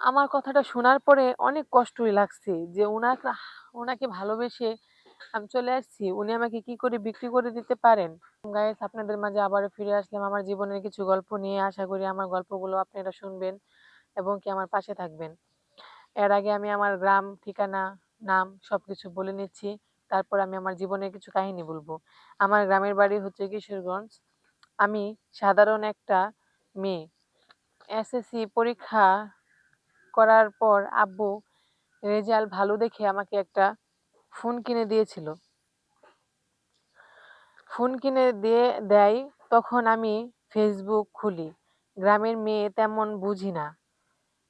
আমার কথাটা শোনার পরে অনেক কষ্টই লাগছে যে উনাকে ওনাকে ভালোবেসে আমি চলে আসছি। উনি আমাকে কি করে বিক্রি করে দিতে পারেন? গাইস আপনাদের মাঝে আবারও ফিরে আসলাম আমার জীবনের কিছু গল্প নিয়ে। আশা করি আমার গল্পগুলো আপনারা শুনবেন এবং কি আমার পাশে থাকবেন। এর আগে আমি আমার গ্রাম, ঠিকানা, নাম সব কিছু বলে নিচ্ছি। তারপর আমি আমার জীবনের কিছু কাহিনী বলব। আমার গ্রামের বাড়ি হচ্ছে কিশোরগঞ্জ। আমি সাধারণ একটা মেয়ে। এসএসসি পরীক্ষা করার পর আব্বু রেজাল্ট ভালো দেখে আমাকে একটা ফোন কিনে দিয়েছিল। ফোন কিনে দিয়ে দেয়, তখন আমি ফেসবুক খুলি। গ্রামের মেয়ে তেমন বুঝি না।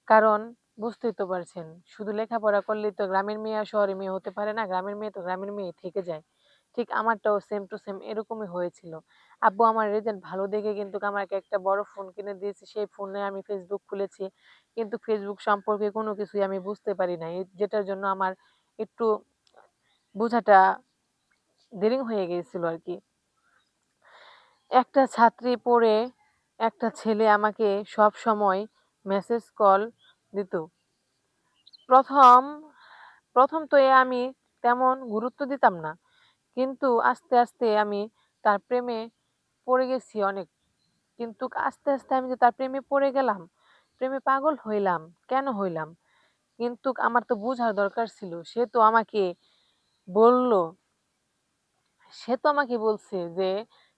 কারণ বুঝতেই তো পারছেন, শুধু লেখাপড়া করলেই তো গ্রামের মেয়ে আর শহরের মেয়ে হতে পারে না। গ্রামের মেয়ে তো গ্রামের মেয়ে থেকে যায়। ঠিক আমারটাও সেম টু সেম এরকমই হয়েছিল। আব্বু আমার রেজাল্ট ভালো দেখে কিন্তু আমাকে একটা বড় ফোন কিনে দিয়েছে। সেই ফোনে আমি ফেসবুক খুলেছি। কিন্তু ফেসবুক সম্পর্কে কোনো কিছুই আমি বুঝতে পারি নাই। যেটার জন্য আমার একটু বোঝাটা দেরি হয়ে গিয়েছিল আর কি একটা ছাত্রী পড়ে একটা ছেলে আমাকে সবসময় মেসেজ কল দিত। প্রথম, প্রথম তো এ আমি তেমন গুরুত্ব দিতাম না। কিন্তু আস্তে, আস্তে আমি তার প্রেমে পড়ে গেছি অনেক। কিন্তু আস্তে, আস্তে আমি যে তার প্রেমে পড়ে গেলাম, প্রেমে পাগল হইলাম, কেন হইলাম? কিন্তু আমার তো বোঝার দরকার ছিল। সে তো আমাকে বলল সে তো আমাকে বলছে যে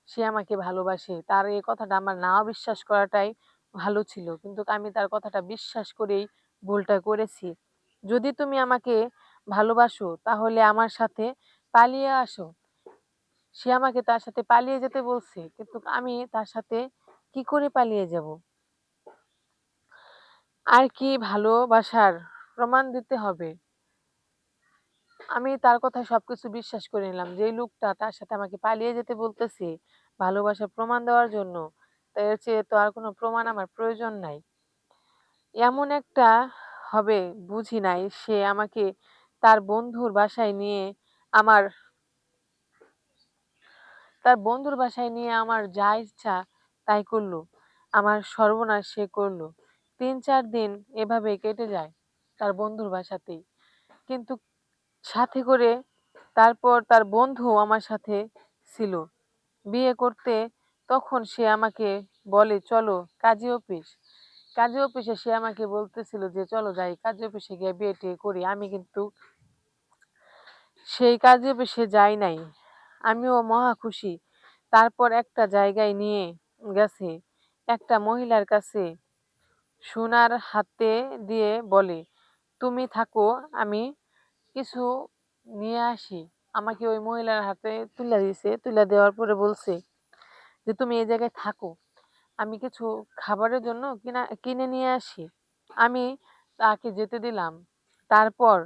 সে আমাকে ভালোবাসে। তার এই কথাটা আমার না বিশ্বাস করাটাই ভালো ছিল। কিন্তু আমি তার কথাটা বিশ্বাস করেই ভুলটা করেছি। যদি তুমি আমাকে ভালোবাসো তাহলে আমার সাথে পালিয়ে আসো। সে আমাকে তার সাথে পালিয়ে যেতে বলছে। কিন্তু আমি তার সাথে কি করে পালিয়ে যাব? আর কি ভালোবাসার প্রমাণ দিতে হবে? আমি তার কথায় সবকিছু বিশ্বাস করে নিলাম। যেই লোকটা তার সাথে আমাকে পালিয়ে যেতে বলতেছে ভালোবাসার প্রমাণ দেওয়ার জন্য, তো এর চেয়ে তো আর কোনো প্রমাণ আমার প্রয়োজন নাই। এমন একটা হবে বুঝি নাই সে আমাকে তার বন্ধুর বাসায় নিয়ে আমার তার বন্ধুর বাসায় নিয়ে আমার যা ইচ্ছা তাই করল। আমার সর্বনাশ সে করল। ৩-৪ দিন এভাবে কেটে যায় তার বন্ধুর বাসাতেই। কিন্তু সাথে করে তারপর তার বন্ধু আমার সাথে ছিল। বিয়ে করতে তখন সে আমাকে বলে, "চলো কাজী অফিস।" কাজী অফিসে সে আমাকে বলতেছিল যে, "চলো যাই কাজী অফিসে গিয়ে বিয়ে-টিয়ে করি।" আমি কিন্তু সেই কাজী অফিসে যাই নাই। আমিও মহা খুশি। তারপর একটা জায়গায় নিয়ে গেছে। একটা মহিলার কাছে সোনার হাতে দিয়ে বলে, "তুমি থাকো, আমি কিছু নিয়ে আসি।" আমাকে ওই মহিলার হাতে তুলে দিয়েছে তুলে দেওয়ার পরে বলছে যে, "তুমি এই জায়গায় থাকো। আমি কিছু খাবারের জন্য কিনা কিনে নিয়ে আসি।" আমি তাকে যেতে দিলাম। তারপর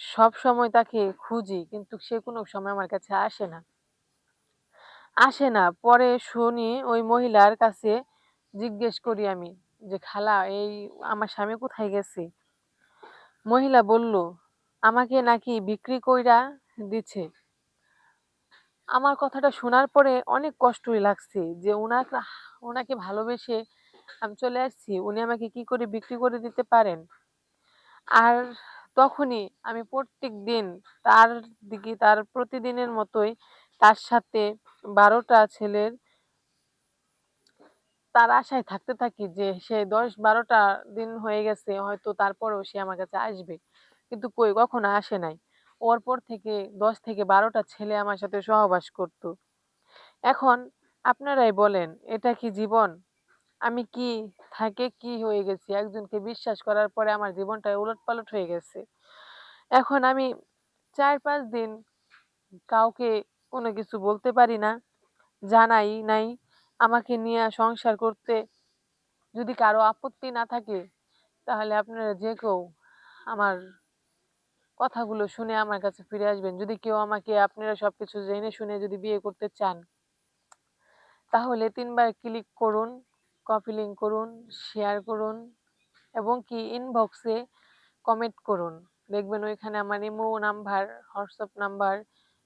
সবসময় তাকে খুঁজি কিন্তু সে কোনো সময় আমার কাছে আসে না। আসে না। পরে শুনি ওই মহিলার কাছে জিজ্ঞেস করি আমি যে, "খালা এই আমার স্বামী কোথায় গেছে?" মহিলা বলল, "আমাকে নাকি বিক্রি কইরা দিছে।" আমার কথাটা শোনার পরে অনেক কষ্টই লাগছে যে উনাকে ওনাকে ভালোবেসে আমি চলে আসছি। উনি আমাকে কি করে বিক্রি করে দিতে পারেন? আর তখনই আমি প্রত্যেক দিন তার দিকে, তার প্রতিদিনের মতোই তার সাথে বারোটা ছেলের তার আশায় থাকতে থাকি যে সে দশ বারোটা দিন হয়ে গেছে, হয়তো তারপরেও সে আমার কাছে আসবে। কিন্তু কই, কখনো আসে নাই। ওর পর থেকে ১০ থেকে বারোটা ছেলে আমার সাথে সহবাস করত। এখন আপনারাই বলেন, এটা কি জীবন? আমি কি থাকে কি হয়ে গেছি? একজনকে বিশ্বাস করার পরে আমার জীবনটা উলটপালট হয়ে গেছে। এখন আমি ৪-৫ দিন কাউকে কোনো কিছু বলতে পারি না। জানাই নাই। আমাকে নিয়ে সংসার করতে যদি কারও আপত্তি না থাকে তাহলে আপনারা যে কেউ আমার কথাগুলো শুনে আমার কাছে ফিরে আসবেন। যদি কেউ আমাকে আপনারা সব কিছু জেনে শুনে যদি বিয়ে করতে চান তাহলে তিনবার ক্লিক করুন, কপি লিংক করুন, শেয়ার করুন এবং কি ইনবক্সে কমেন্ট করুন। দেখবেন ওইখানে আমার Imo number, WhatsApp number,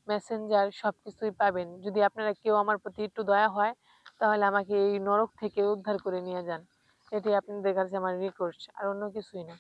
Messenger সব কিছুই পাবেন। যদি আপনারা কেউ আমার প্রতি একটু দয়া হয় তাহলে আমাকে এই নরক থেকে উদ্ধার করে নিয়ে যান। এটি আপনাদের কাছে আমার রিকোয়েস্ট আর অন্য কিছুই না